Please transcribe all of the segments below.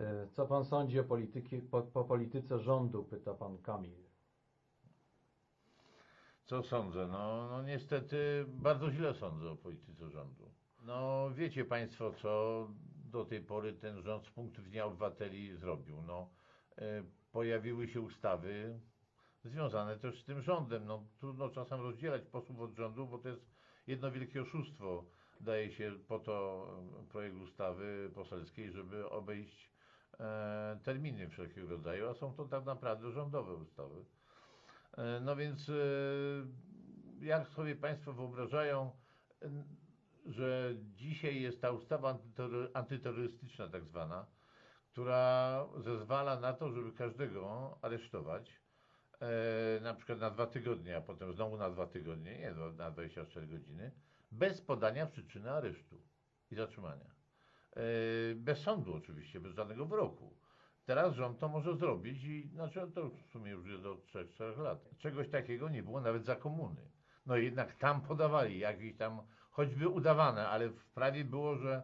E, Co pan sądzi o polityki, po, po polityce rządu, pyta pan Kamil. Co sądzę? No, no niestety bardzo źle sądzę o polityce rządu. No wiecie Państwo, co do tej pory ten rząd z punktu widzenia obywateli zrobił. No, e, pojawiły się ustawy związane też z tym rządem. No, trudno czasem rozdzielać posłów od rządu, bo to jest jedno wielkie oszustwo. Daje się po to projekt ustawy poselskiej, żeby obejść terminy wszelkiego rodzaju, a są to tak naprawdę rządowe ustawy. E, No więc e, jak sobie Państwo wyobrażają, e, że dzisiaj jest ta ustawa antyterro- antyterrorystyczna tak zwana, która zezwala na to, żeby każdego aresztować e, na przykład na dwa tygodnie, a potem znowu na dwa tygodnie, nie na 24 godziny, bez podania przyczyny aresztu i zatrzymania. E, bez sądu oczywiście, bez żadnego wyroku. Teraz rząd to może zrobić i znaczy to w sumie już jest do 3-4 lat. Czegoś takiego nie było nawet za komuny. No jednak tam podawali jakieś tam, choćby udawane, ale w prawie było, że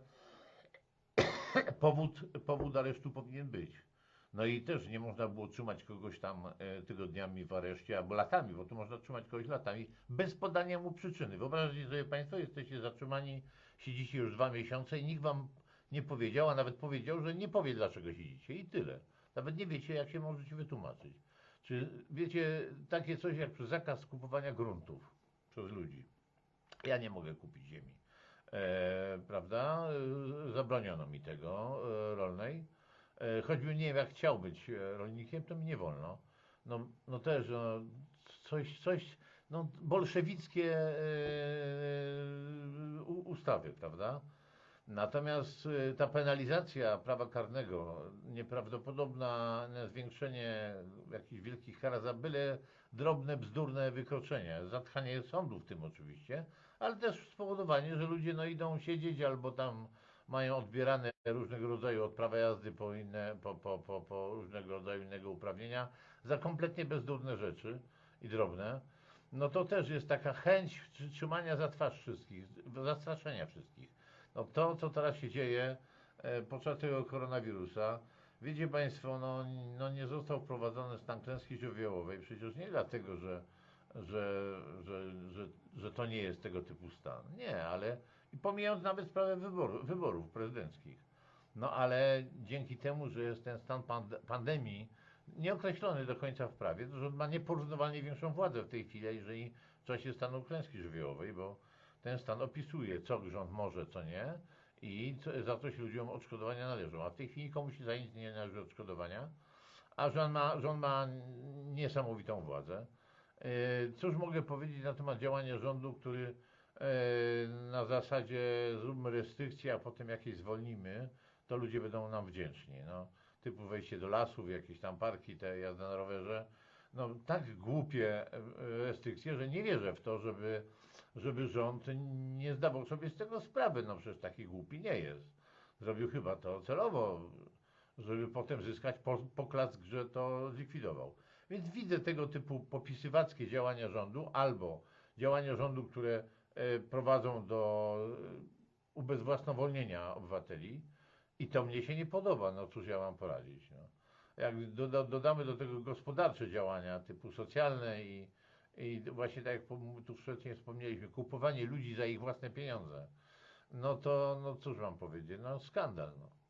powód, powód aresztu powinien być. No i też nie można było trzymać kogoś tam e, tygodniami w areszcie, albo latami, bo tu można trzymać kogoś latami, bez podania mu przyczyny. Wyobraźcie sobie Państwo, jesteście zatrzymani, siedzicie już dwa miesiące i nikt Wam nie powiedział, a nawet powiedział, że nie powie dlaczego siedzicie i tyle. Nawet nie wiecie, jak się możecie wytłumaczyć. Czy wiecie takie coś jak zakaz kupowania gruntów przez ludzi? Ja nie mogę kupić ziemi. E, prawda? E, Zabroniono mi tego e, rolnej. E, choćbym nie wiem, jak chciał być e, rolnikiem, to mi nie wolno. No, no też no, coś, coś no, bolszewickie e, ustawy, prawda? Natomiast e, ta penalizacja prawa karnego, nieprawdopodobne zwiększenie jakichś wielkich kar za byle drobne, bzdurne wykroczenie, zatkanie sądu w tym oczywiście, ale też spowodowanie, że ludzie no, idą siedzieć albo tam mają odbierane różnego rodzaju od prawa jazdy po, inne, po, po, po, po różnego rodzaju innego uprawnienia za kompletnie bezdurne rzeczy i drobne, no to też jest taka chęć trzy- trzymania za twarz wszystkich, zastraszenia wszystkich. No to, co teraz się dzieje e, podczas tego koronawirusa, wiecie Państwo, no, no nie został wprowadzony stan klęski żywiołowej, przecież nie dlatego, że, że, że, że, że to nie jest tego typu stan. Nie, ale i pomijając nawet sprawę wyboru, wyborów prezydenckich. No ale dzięki temu, że jest ten stan pand- pandemii nieokreślony do końca w prawie, to rząd ma nieporównywalnie większą władzę w tej chwili, jeżeli w czasie stanu klęski żywiołowej, bo ten stan opisuje, co rząd może, co nie i co, za coś ludziom odszkodowania należą. A w tej chwili komuś za nic nie należy odszkodowania, a rząd ma, rząd ma niesamowitą władzę. Yy, Cóż mogę powiedzieć na temat działania rządu, który e, na zasadzie zróbmy restrykcje, a potem jakieś zwolnimy, to ludzie będą nam wdzięczni. No, typu wejście do lasów, jakieś tam parki, te jazda na rowerze. No, tak głupie restrykcje, że nie wierzę w to, żeby, żeby rząd nie zdawał sobie z tego sprawy. No przecież taki głupi nie jest. Zrobił chyba to celowo, żeby potem zyskać po, poklask, że to zlikwidował. Więc widzę tego typu popisywackie działania rządu albo działania rządu, które e, prowadzą do e, ubezwłasnowolnienia obywateli i to mnie się nie podoba. No cóż ja mam poradzić. No. Jak doda, dodamy do tego gospodarcze działania typu socjalne i, i właśnie tak jak tu wcześniej wspomnieliśmy, kupowanie ludzi za ich własne pieniądze, no to no cóż mam powiedzieć, no skandal. No.